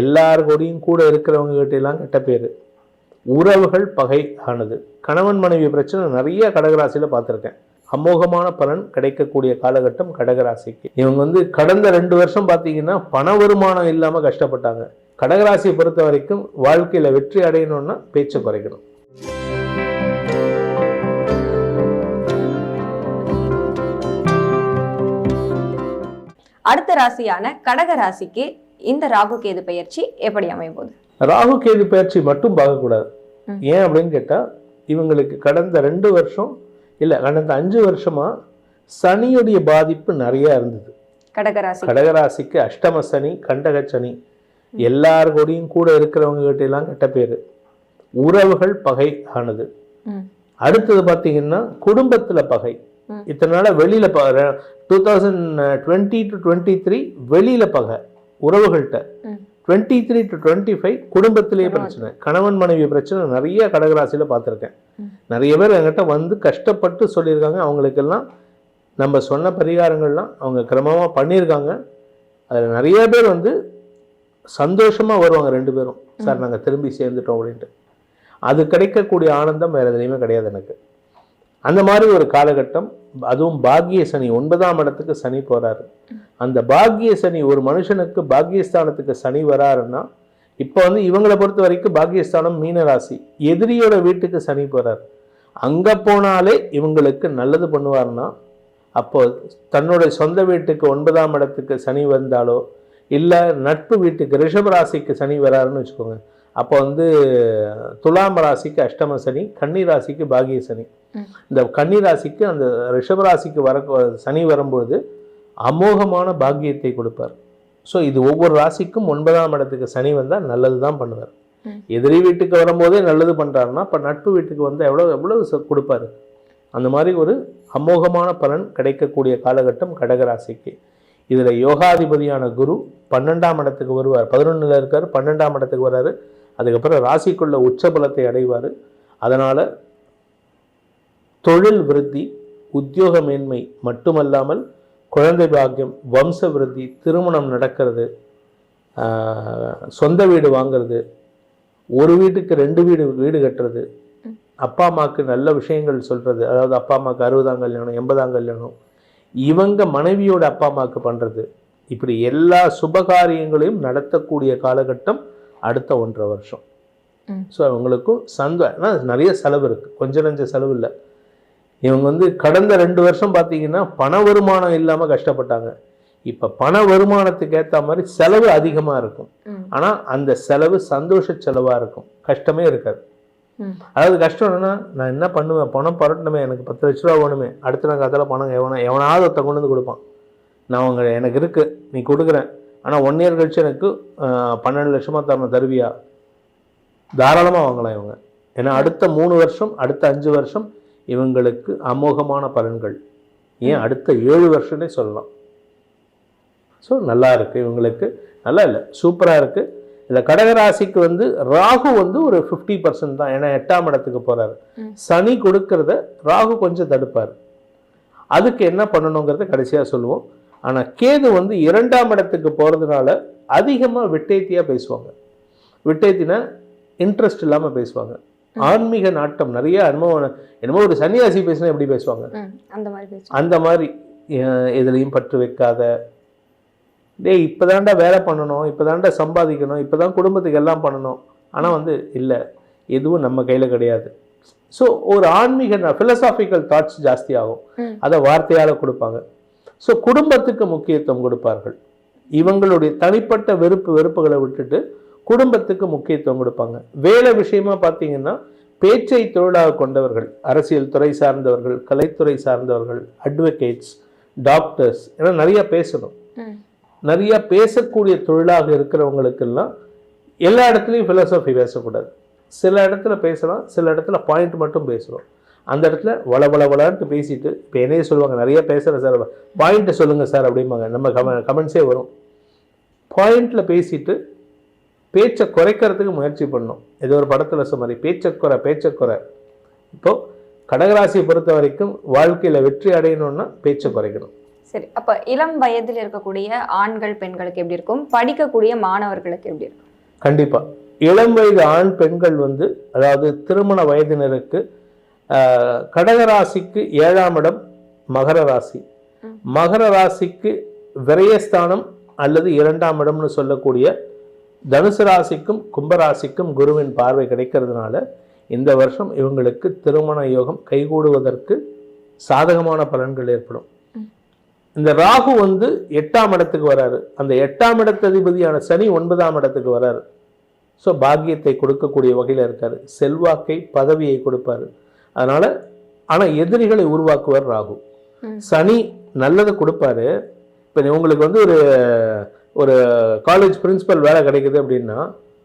எல்லார் கூடயும் கூட இருக்கிறவங்க கிட்ட எல்லாம் கெட்ட பேர். உறவுகள் பகை ஆனது கணவன் மனைவி பிரச்சனை நிறைய கடகராசியில் பார்த்துருக்கேன். அமோகமான பலன் கிடைக்கக்கூடிய காலகட்டம் கடகராசிக்கு. இவங்க வந்து கடந்த ரெண்டு வருஷம் பார்த்தீங்கன்னா பண வருமானம் இல்லாமல் கஷ்டப்பட்டாங்க. கடகராசியை பொறுத்த வரைக்கும் வாழ்க்கையில் வெற்றி அடையணும்னா பேச்சை குறைக்கணும். அடுத்த ராசியான கடக ராசிக்கு இந்த ராகு கேது பெயர்ச்சி எப்படி அமைய போகுது ராகு கேது பயிற்சி மட்டும் பார்க்கக்கூடாது. ஏன் அப்படின்னு கேட்டால் இவங்களுக்கு கடந்த ரெண்டு வருஷம் இல்லை கடந்த அஞ்சு வருஷமா சனியுடைய பாதிப்பு நிறைய இருந்தது. கடக ராசி கடகராசிக்கு அஷ்டம சனி கண்டக சனி எல்லார் கூடயும் கூட இருக்கிறவங்க கிட்ட எல்லாம் கெட்ட பேர். உறவுகள் பகை ஆனது. அடுத்தது பார்த்தீங்கன்னா குடும்பத்துல பகை. இத்தனை நாளா வெளியில two thousand twenty to twenty three வெளியில பகை. உறவுகள்கிட்ட. Twenty three to twenty five குடும்பத்திலேயே. பிரச்சனை. கணவன் மனைவி பிரச்சனை நிறைய கடகராசியில பார்த்துருக்கேன். நிறைய பேர் என்கிட்ட வந்து கஷ்டப்பட்டு சொல்லியிருக்காங்க. அவங்களுக்கெல்லாம் நம்ம சொன்ன பரிகாரங்கள்லாம் அவங்க கிரமமா பண்ணியிருக்காங்க. அதில் நிறைய பேர் வந்து சந்தோஷமா வருவாங்க ரெண்டு பேரும். சார் நாங்க திரும்பி சேர்ந்துட்டோம் அப்படின்ட்டு. அது கிடைக்கக்கூடிய ஆனந்தம் வேற எதுலையுமே கிடையாது எனக்கு. அந்த மாதிரி ஒரு காலகட்டம் அதுவும் பாக்கிய சனி ஒன்பதாம் இடத்துக்கு சனி போறாரு. அந்த பாக்கிய சனி ஒரு மனுஷனுக்கு பாக்கியஸ்தானத்துக்கு சனி வராருன்னா இப்போ வந்து இவங்களை பொறுத்த வரைக்கும் பாக்கியஸ்தானம் மீன ராசி எதிரியோட வீட்டுக்கு சனி போறார். அங்க போனாலே இவங்களுக்கு நல்லது பண்ணுவார்னா அப்போ தன்னுடைய சொந்த வீட்டுக்கு ஒன்பதாம் இடத்துக்கு சனி வந்தாலோ இல்லை நட்பு வீட்டுக்கு ரிஷப ராசிக்கு சனி வராருன்னு வச்சுக்கோங்க. அப்போ வந்து துலாம் ராசிக்கு அஷ்டம சனி கன்னி ராசிக்கு பாகிய சனி. இந்த கன்னி ராசிக்கு அந்த ரிஷப ராசிக்கு வர சனி வரும்பொழுது அமோகமான பாக்கியத்தை கொடுப்பார். ஸோ இது ஒவ்வொரு ராசிக்கும் ஒன்பதாம் இடத்துக்கு சனி வந்தால் நல்லது தான் பண்ணுவார். எதிரி வீட்டுக்கு வரும்போதே நல்லது பண்ணுறாருன்னா அப்போ நட்பு வீட்டுக்கு வந்து எவ்வளோ எவ்வளவு ச- கொடுப்பாரு? அந்த மாதிரி ஒரு அமோகமான பலன் கிடைக்கக்கூடிய காலகட்டம் கடகராசிக்கு இதில் யோகாதிபதியான குரு பன்னெண்டாம் இடத்துக்கு வருவார். பதினொன்றில் இருக்கார் பன்னெண்டாம் இடத்துக்கு வராரு அதுக்கப்புறம் ராசிக்குள்ள உச்ச பலத்தை அடைவார். அதனால் தொழில் விருத்தி உத்தியோக மேன்மை மட்டுமல்லாமல் குழந்தை பாக்கியம் வம்ச விருத்தி திருமணம் நடக்கிறது சொந்த வீடு வாங்குறது ஒரு வீட்டுக்கு ரெண்டு வீடு வீடு கட்டுறது அப்பா அம்மாவுக்கு நல்ல விஷயங்கள் சொல்றது அதாவது அப்பா அம்மாவுக்கு அறுபதாம் கல்யாணம் எண்பதாம் கல்யாணம் இவங்க மனைவியோட அப்பா அம்மாவுக்கு பண்றது. இப்படி எல்லா சுபகாரியங்களையும் நடத்தக்கூடிய காலகட்டம் அடுத்த ஒன்றரை வருஷம். ஸோ அவங்களுக்கும் சந்த ஆனா நிறைய செலவு இருக்கு. கொஞ்சம் நஞ்ச செலவு இல்லை. இவங்க வந்து கடந்த ரெண்டு வருஷம் பார்த்தீங்கன்னா பண வருமானம் இல்லாமல் கஷ்டப்பட்டாங்க. இப்போ பண வருமானத்துக்கு ஏற்ற மாதிரி செலவு அதிகமாக இருக்கும். ஆனால் அந்த செலவு சந்தோஷ செலவாக இருக்கும். கஷ்டமே இருக்காது. அதாவது கஷ்டம் என்னன்னா நான் என்ன பண்ணுவேன்? பணம் பரட்டணுமே. எனக்கு பத்து லட்ச ரூபா வேணுமே. அடுத்த நாள் காத்தால பணம் எவனா எவனாவது ஒருத்தன் கொண்டு வந்து கொடுப்பான். நான் உங்க எனக்கு இருக்கு. நீ கொடுக்குறேன். ஆனால் ஒன் இயர் கழிச்சு எனக்கு பன்னெண்டு லட்சமாக தரணும் தருவியா? தாராளமாக வாங்கலாம் இவங்க. ஏன்னா அடுத்த மூணு வருஷம் அடுத்த அஞ்சு வருஷம் இவங்களுக்கு அமோகமான பலன்கள். ஏன் அடுத்த ஏழு வருஷம்னே சொல்லலாம். ஸோ நல்லா இருக்கு இவங்களுக்கு. நல்லா இல்லை சூப்பராக இருக்கு. இந்த கடகராசிக்கு வந்து ராகு வந்து ஒரு ஃபிஃப்டி பர்சன்ட் தான். ஏன்னா எட்டாம் இடத்துக்கு போறாரு. ம். சனி கொடுக்கறத ராகு கொஞ்சம் தடுப்பார். அதுக்கு என்ன பண்ணணுங்கிறத கடைசியாக சொல்லுவோம். ஆனால் கேது வந்து இரண்டாம் இடத்துக்கு போகிறதுனால அதிகமாக விட்டேத்தியாக பேசுவாங்க. விட்டேத்தினா இன்ட்ரெஸ்ட் இல்லாமல் பேசுவாங்க. ஆன்மீக நாட்டம் நிறைய அனுபவம் என்னமோ ஒரு சன்னியாசி பேசினா எப்படி பேசுவாங்க. அந்த மாதிரி எதுலையும் பற்று வைக்காத. டேய் இப்போதான்டா வேலை பண்ணணும் இப்போதான்டா சம்பாதிக்கணும் இப்போதான் குடும்பத்துக்கு எல்லாம் பண்ணணும். ஆனால் வந்து இல்லை எதுவும் நம்ம கையில் கிடையாது. ஸோ ஒரு ஆன்மீக ஃபிலசாபிக்கல் தாட்ஸ் ஜாஸ்தி ஆகும். அதை வார்த்தையால் கொடுப்பாங்க. ஸோ குடும்பத்துக்கு முக்கியத்துவம் கொடுப்பார்கள். இவங்களுடைய தனிப்பட்ட வெறுப்பு வெறுப்புகளை விட்டுட்டு குடும்பத்துக்கு முக்கியத்துவம் கொடுப்பாங்க. வேலை விஷயமா பார்த்தீங்கன்னா பேச்சை தொழிலாக கொண்டவர்கள் அரசியல் துறை சார்ந்தவர்கள் கலைத்துறை சார்ந்தவர்கள் அட்வொகேட்ஸ் டாக்டர்ஸ் ஏன்னா நிறைய பேசணும். நிறைய பேசக்கூடிய தொழிலாக இருக்கிறவங்களுக்கெல்லாம் எல்லா இடத்துலையும் ஃபிலோசஃபி பேசக்கூடாது. சில இடத்துல பேசலாம் சில இடத்துல பாயிண்ட் மட்டும் பேசுகிறோம் அந்த இடத்துல வள வள வளன்ட்டு பேசிட்டு இப்போ என்னையே சொல்லுவாங்க நிறைய பேசுகிற சார் பாயிண்ட்டை சொல்லுங்கள் சார் அப்படிம்பாங்க. நம்ம கம கமெண்ட்ஸே வரும். பாயிண்டில் பேசிட்டு பேச்சை குறைக்கிறதுக்கு முயற்சி பண்ணணும். ஏதோ ஒரு படத்தில் சொன்ன பேச்சை குறை பேச்சை குறை இப்போ கடகராசியை பொறுத்த வரைக்கும் வாழ்க்கையில் வெற்றி அடையணும்னா பேச்சை குறைக்கணும். சரி அப்ப இளம் வயதில் இருக்கக்கூடிய ஆண்கள் பெண்களுக்கு எப்படி இருக்கும்? படிக்கக்கூடிய மாணவர்களுக்கு எப்படி இருக்கும்? கண்டிப்பா. இளம் வயது ஆண் பெண்கள் வந்து அதாவது திருமண வயதினருக்கு கடகராசிக்கு ஏழாம் இடம் மகர ராசி. மகர ராசிக்கு விரயஸ்தானம் அல்லது இரண்டாம் இடம்னு சொல்லக்கூடிய தனுசு ராசிக்கும் கும்பராசிக்கும் குருவின் பார்வை கிடைக்கிறதுனால இந்த வருஷம் இவங்களுக்கு திருமண யோகம் கைகூடுவதற்கு சாதகமான பலன்கள் ஏற்படும். இந்த ராகு வந்து எட்டாம் இடத்துக்கு வராரு. அந்த எட்டாம் இடத்ததிபதியான சனி ஒன்பதாம் இடத்துக்கு வராரு. ஸோ பாக்கியத்தை கொடுக்கக்கூடிய வகையில் இருக்காரு. செல்வாக்கை பதவியை கொடுப்பாரு. அதனால ஆனால் எதிரிகளை உருவாக்குவார் ராகு. சனி நல்லதை கொடுப்பாரு. இப்போ உங்களுக்கு வந்து ஒரு ஒரு காலேஜ் பிரின்சிபல் வேலை கிடைக்குது அப்படின்னா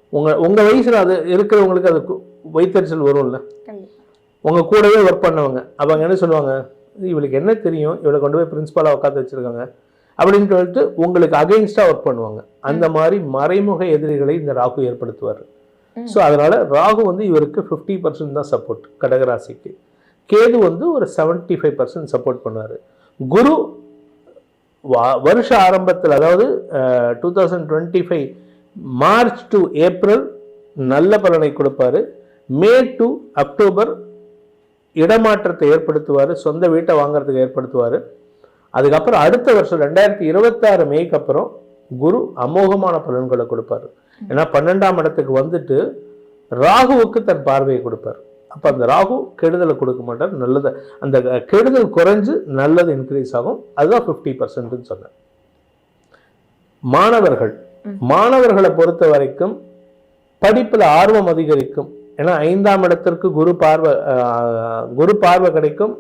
உங்க உங்க வயசுல அது இருக்கிறவங்களுக்கு அது வைத்தறிச்சல் வரும்ல. கண்டிப்பா. உங்க கூடவே ஒர்க் பண்ணவங்க. அவங்க என்ன சொல்லுவாங்க? இவளுக்கு என்ன தெரியும்? இவளை கொண்டு போய் பிரின்சிபாலாக உட்காந்து வச்சிருக்காங்க. அப்படின்னு சொல்லிட்டு உங்களுக்கு அகைன்ஸ்டா ஒர்க் பண்ணுவாங்க. அந்த மாதிரி மறைமுக எதிரிகளை இந்த ராகு ஏற்படுத்துவார். ஸோ அதனால ராகு வந்து இவருக்கு ஃபிஃப்டி பர்சன்ட் தான் சப்போர்ட் கடகராசிக்கு கேது வந்து ஒரு 75% ஃபைவ் பர்சன்ட் சப்போர்ட் பண்ணுவார். குரு வா- வருஷ ஆரம்பத்தில் அதாவது two thousand twenty five March to April நல்ல பலனை கொடுப்பாரு. மே டு அக்டோபர் இடமாற்றத்தை ஏற்படுத்துவார். சொந்த வீட்டை வாங்குறதுக்கு ஏற்படுத்துவார். அதுக்கப்புறம் அடுத்த வருஷம் ரெண்டாயிரத்தி இருபத்தாறு மேக்கு அப்புறம் குரு அமோகமான பலன்களை கொடுப்பாரு. ஏன்னா பன்னெண்டாம் இடத்துக்கு வந்துட்டு ராகுவுக்கு தன் பார்வையை கொடுப்பார். அப்போ அந்த ராகு கெடுதலை கொடுக்க மாட்டார் நல்லது அந்த கெடுதல் குறைஞ்சு நல்லது இன்க்ரீஸ் ஆகும். அதுதான் ஃபிஃப்டி பர்சன்ட்னு சொன்னேன். மாணவர்கள். மாணவர்களை பொறுத்த வரைக்கும் படிப்புல ஆர்வம் அதிகரிக்கும். ஏன்னா ஐந்தாம் இடத்திற்கு குரு பார்வை குரு பார்வை கிடைக்கும்.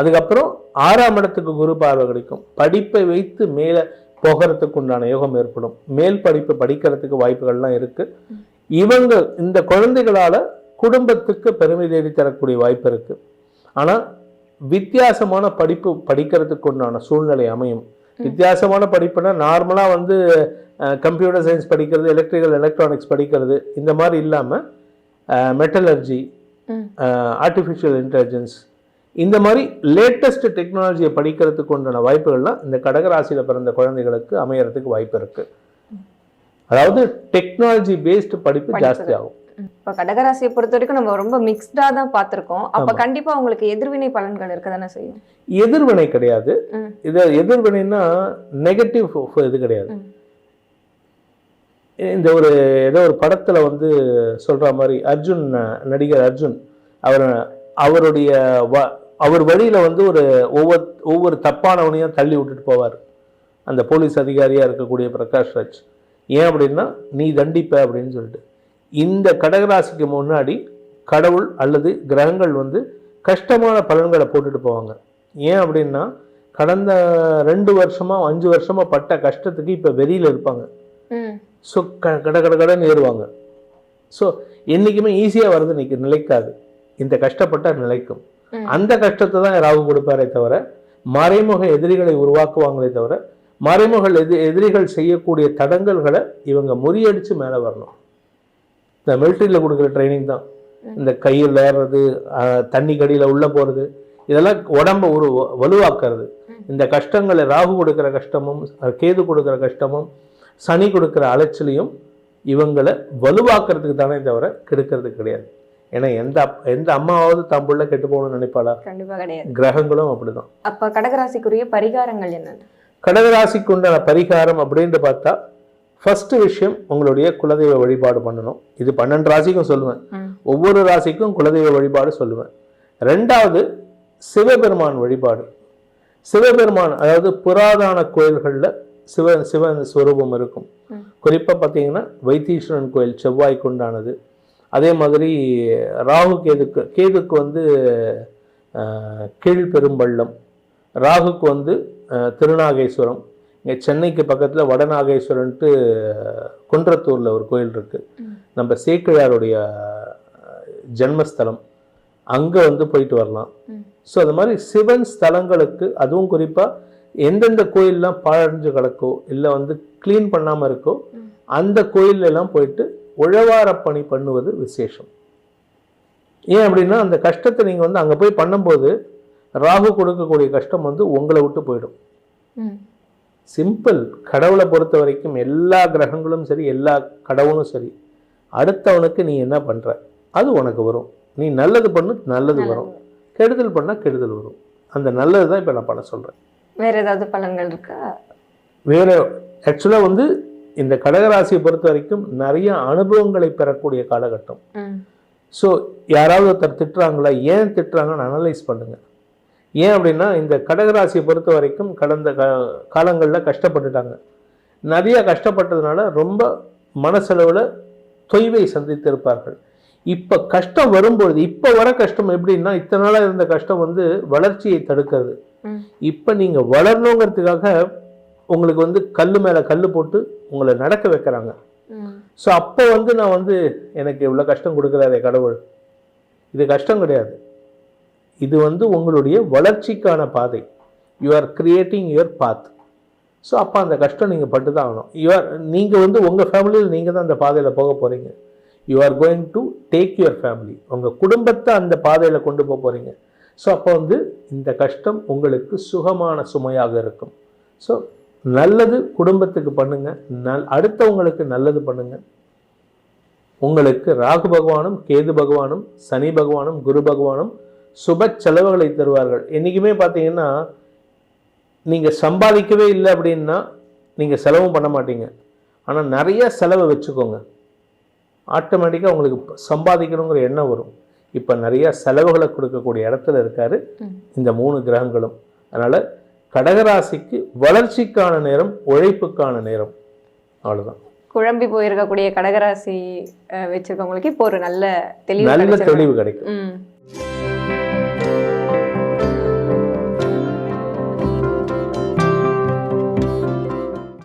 அதுக்கப்புறம் ஆறாம் இடத்துக்கு குரு பார்வை கிடைக்கும். படிப்பை வைத்து மேலே போகிறதுக்கு உண்டான யோகம் ஏற்படும். மேல் படிப்பு படிக்கிறதுக்கு வாய்ப்புகள்லாம் இருக்கு. இவங்க இந்த குழந்தைகளால குடும்பத்துக்கு பெருமை தேடி தரக்கூடிய வாய்ப்பு இருக்கு. ஆனா வித்தியாசமான படிப்பு படிக்கிறதுக்கு உண்டான சூழ்நிலை அமையும். வித்தியாசமான படிப்புனா நார்மலா வந்து கம்ப்யூட்டர் சயின்ஸ் படிக்கிறது எலக்ட்ரிக்கல் எலக்ட்ரானிக்ஸ் படிக்கிறது இந்த மாதிரி இல்லாம மெட்டலர்ஜி. ஆர்டிஃபிஷியல் இன்டெலிஜென்ஸ் இந்த மாதிரி லேட்டஸ்ட் டெக்னாலஜியை படிக்கிறதுக்கு உண்டான வாய்ப்புகள்லாம் இந்த கடகராசியில பிறந்த குழந்தைகளுக்கு அமையறதுக்கு வாய்ப்பு இருக்கு அதாவது டெக்னாலஜி பேஸ்டு படிப்பு. ஜாஸ்தி ஆகும் இப்ப கடகராசியை பொறுத்த வரைக்கும் நம்ம ரொம்ப மிக்ஸ்டா தான் பார்த்திருக்கோம் அப்ப. கண்டிப்பா உங்களுக்கு எதிர்வினை பலன்கள் இருக்க தானே செய்யும் எதிர்வினை கிடையாது. இது எதிர்வினைன்னா நெகட்டிவ் இது கிடையாது. இந்த ஒரு ஏதோ ஒரு படத்துல வந்து சொல்ற மாதிரி அர்ஜுன் நடிகர் அர்ஜுன் அவர் அவருடைய வ- அவர் வழியில வந்து ஒரு ஒவ்வொரு ஒவ்வொரு தப்பானவனையும் தள்ளி விட்டுட்டு போவார். அந்த போலீஸ் அதிகாரியா இருக்கக்கூடிய பிரகாஷ் ராஜ். ஏன் அப்படின்னா நீ தண்டிப்ப அப்படின்னு சொல்லிட்டு. இந்த கடகராசிக்கு முன்னாடி கடவுள் அல்லது கிரகங்கள் வந்து கஷ்டமான பலன்களை போட்டுட்டு போவாங்க. ஏன் அப்படின்னா கடந்த ரெண்டு வருஷமா அஞ்சு வருஷமா பட்ட கஷ்டத்துக்கு இப்ப வெளியில இருப்பாங்க. ஸோ க கட கட கடன்னு ஏறுவாங்க. ஸோ என்றைக்குமே ஈஸியாக வருது நிற்க நிலைக்காது. இந்த கஷ்டப்பட்டா நிலைக்கும். அந்த கஷ்டத்தை தான் ராகு கொடுப்பாரே தவிர மறைமுக எதிரிகளை உருவாக்குவாங்களே தவிர மறைமுக எதி எதிரிகள் செய்யக்கூடிய தடங்கல்களை இவங்க முறியடிச்சு மேலே வரணும். இந்த மிலிட்ரியில் கொடுக்குற ட்ரைனிங் தான். இந்த கையில் ஏறுறது தண்ணி கடியில் உள்ளே போகிறது இதெல்லாம் உடம்ப ஒரு வலுவாக்குறது. இந்த கஷ்டங்களை ராகு கொடுக்குற கஷ்டமும் கேது கொடுக்குற கஷ்டமும் சனி கொடுக்குற அலைச்சலையும் இவங்களை வலுவாக்குறதுக்கு தானே தவிர கெடுக்கிறதுக்கு கிடையாது. ஏன்னா எந்த எந்த அம்மாவாவது தம் புள்ள கெட்டு போகணும்னு நினைப்பாளா? கண்டிப்பா கிடையாது. கிரகங்களும் அப்படிதான். அப்ப கடகராசிக்குரிய பரிகாரங்கள் என்னென்ன கடகராசிக்கு உண்டான பரிகாரம் அப்படின்னு பார்த்தா ஃபர்ஸ்ட் விஷயம் உங்களுடைய குலதெய்வ வழிபாடு பண்ணணும். இது பன்னெண்டு ராசிக்கும் சொல்லுவேன். ஒவ்வொரு ராசிக்கும் குலதெய்வ வழிபாடு சொல்லுவேன். ரெண்டாவது சிவபெருமான் வழிபாடு. சிவபெருமான் அதாவது புராதன கோயில்களில் சிவ சிவன் ஸ்வரூபம் இருக்கும். குறிப்பாக பார்த்தீங்கன்னா வைத்தீஸ்வரன் கோயில் செவ்வாய்க்கு உண்டானது. அதே மாதிரி ராகு கேதுக்கு கேதுக்கு வந்து ஆஹ், கீழ்பெரும்பள்ளம் ராகுக்கு வந்து திருநாகேஸ்வரம் இங்கே சென்னைக்கு பக்கத்தில் வடநாகேஸ்வரன்ட்டு குன்றத்தூரில் ஒரு கோயில் இருக்குது. நம்ம சேக்கிழாருடைய ஜென்மஸ்தலம் அங்கே வந்து போயிட்டு வரலாம். ஸோ அது மாதிரி சிவன் ஸ்தலங்களுக்கு அதுவும் குறிப்பாக எந்தெந்த கோயிலெலாம் பாழடைஞ்சு கிடக்கோ இல்லை வந்து க்ளீன் பண்ணாமல் இருக்கோ. அந்த கோயில்ல எல்லாம் போயிட்டு உழவார பணி பண்ணுவது விசேஷம். ஏன் அப்படின்னா அந்த கஷ்டத்தை நீங்கள் வந்து அங்கே போய் பண்ணும்போது ராகு கொடுக்கக்கூடிய கஷ்டம் வந்து உங்களை விட்டு போயிடும். சிம்பிள். கடவுளை பொறுத்த வரைக்கும் எல்லா கிரகங்களும் சரி எல்லா கடவுளும் சரி அடுத்தவனுக்கு நீ என்ன பண்ற? அது உனக்கு வரும். நீ நல்லது பண்ணு நல்லது வரும். கெடுதல் பண்ணா கெடுதல் வரும். அந்த நல்லது தான் இப்போ நான் பண்ண சொல்றேன். வேற ஏதாவது பலன்கள் இருக்கா? வேற ஆக்சுவலாக வந்து இந்த கடகராசியை பொறுத்த வரைக்கும் நிறைய அனுபவங்களை பெறக்கூடிய காலகட்டம். ஸோ யாராவது ஒருத்தர் திட்டுறாங்களா ஏன் திட்டுறாங்கன்னு அனலைஸ் பண்ணுங்க. ஏன் அப்படின்னா இந்த கடகராசியை பொறுத்த வரைக்கும் கடந்த கா காலங்களில் கஷ்டப்பட்டுட்டாங்க. நிறைய கஷ்டப்பட்டதுனால ரொம்ப மனசளவில் தொய்வை சந்தித்திருப்பார்கள் இப்போ கஷ்டம் வரும்பொழுது இப்போ வர கஷ்டம் எப்படின்னா இத்தனை நாளாக இருந்த கஷ்டம் வந்து வளர்ச்சியை தடுக்கிறது. இப்போ நீங்கள் வளரணுங்கிறதுக்காக உங்களுக்கு வந்து கல் மேலே கல் போட்டு உங்களை நடக்க வைக்கிறாங்க. ஸோ அப்போ வந்து நான் வந்து எனக்கு இவ்வளோ கஷ்டம் கொடுக்குறாரே கடவுள். இது கஷ்டம் கிடையாது. இது வந்து உங்களுடைய வளர்ச்சிக்கான பாதை. You are creating your path so அப்போ அந்த கஷ்டம் நீங்கள் பட்டு தான் ஆகணும். யூ ஆர் நீங்கள் வந்து உங்கள் ஃபேமிலியில் நீங்கள் தான் அந்த பாதையில் போக போகிறீங்க you are going to take your family உங்கள் குடும்பத்தை அந்த பாதையில் கொண்டு போக போகிறீங்க ஸோ அப்போ வந்து இந்த கஷ்டம் உங்களுக்கு சுகமான சுமையாக இருக்கும். ஸோ நல்லது குடும்பத்துக்கு பண்ணுங்க. நல் அடுத்தவங்களுக்கு நல்லது பண்ணுங்க. உங்களுக்கு ராகு பகவானும் கேது பகவானும் சனி பகவானும் குரு பகவானும் சுப செலவுகளை தருவார்கள். என்றைக்குமே பார்த்தீங்கன்னா நீங்கள் சம்பாதிக்கவே இல்லை அப்படின்னா நீங்கள் செலவும் பண்ண மாட்டீங்க. ஆனால் நிறைய செலவை வச்சுக்கோங்க. ஆட்டோமேட்டிக்காக உங்களுக்கு சம்பாதிக்கணுங்கிற எண்ணம் வரும். இப்போ நிறைய செலவுகளை கொடுக்கக்கூடிய இடத்துல இருக்காரு. இந்த மூணு கிரகங்களும். அதனால் கடகராசிக்கு வளர்ச்சிக்கான நேரம் உழைப்புக்கான நேரம். அவ்வளவுதான். குழம்பி போயிருக்கக்கூடிய கடகராசி வச்சிருக்கவங்களுக்கு இப்போ ஒரு நல்ல தெளிவு நல்ல. தெளிவு கிடைக்கும்.